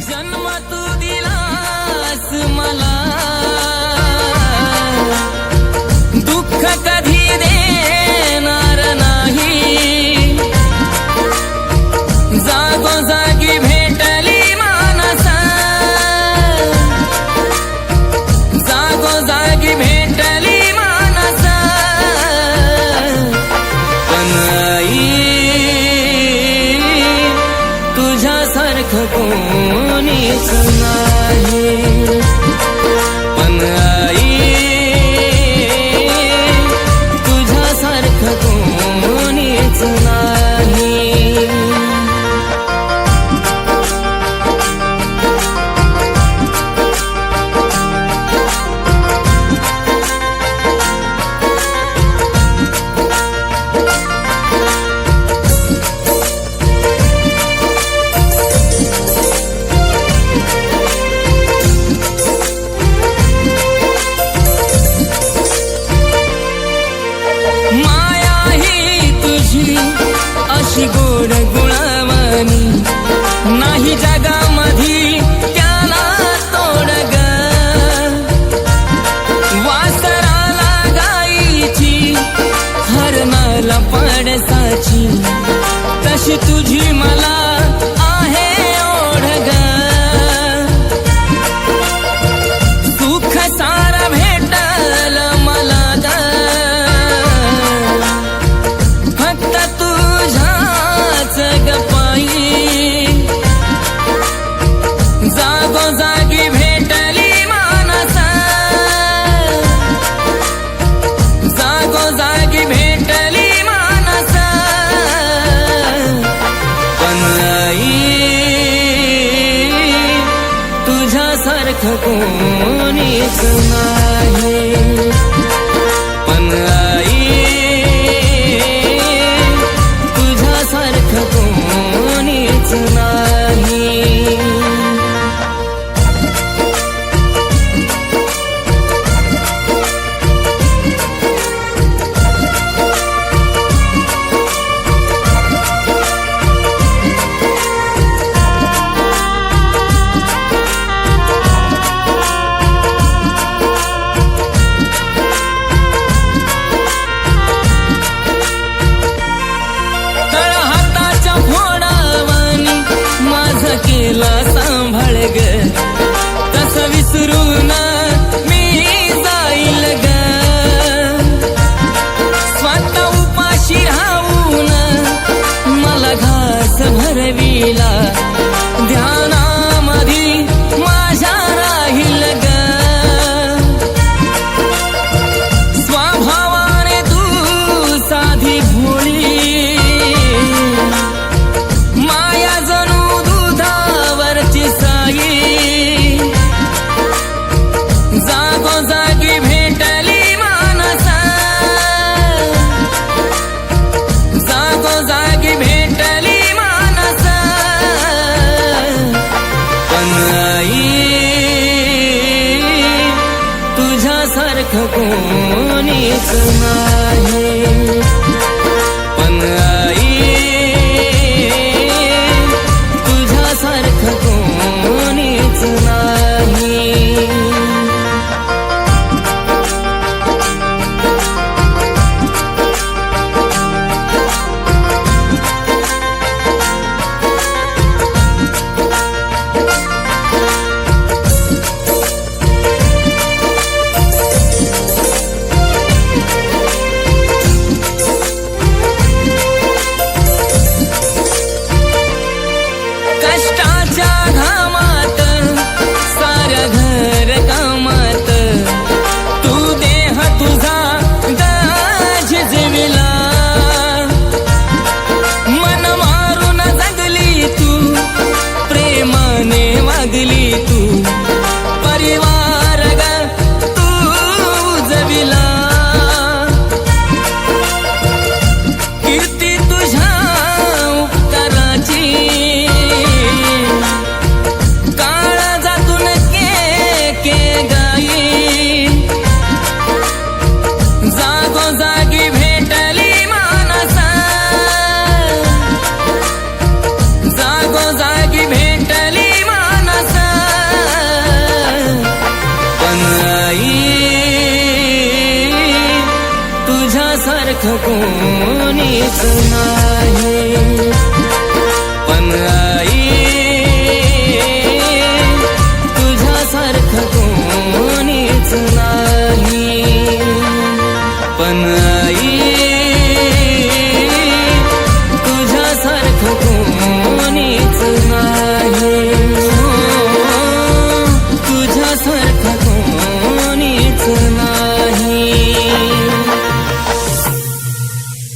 जन्म तू दिलास मला. सारख कोणीच नाही पण चालणी नाही जागा again कोणी कमाई तुझ्यासारखं कोणीच नाही. पण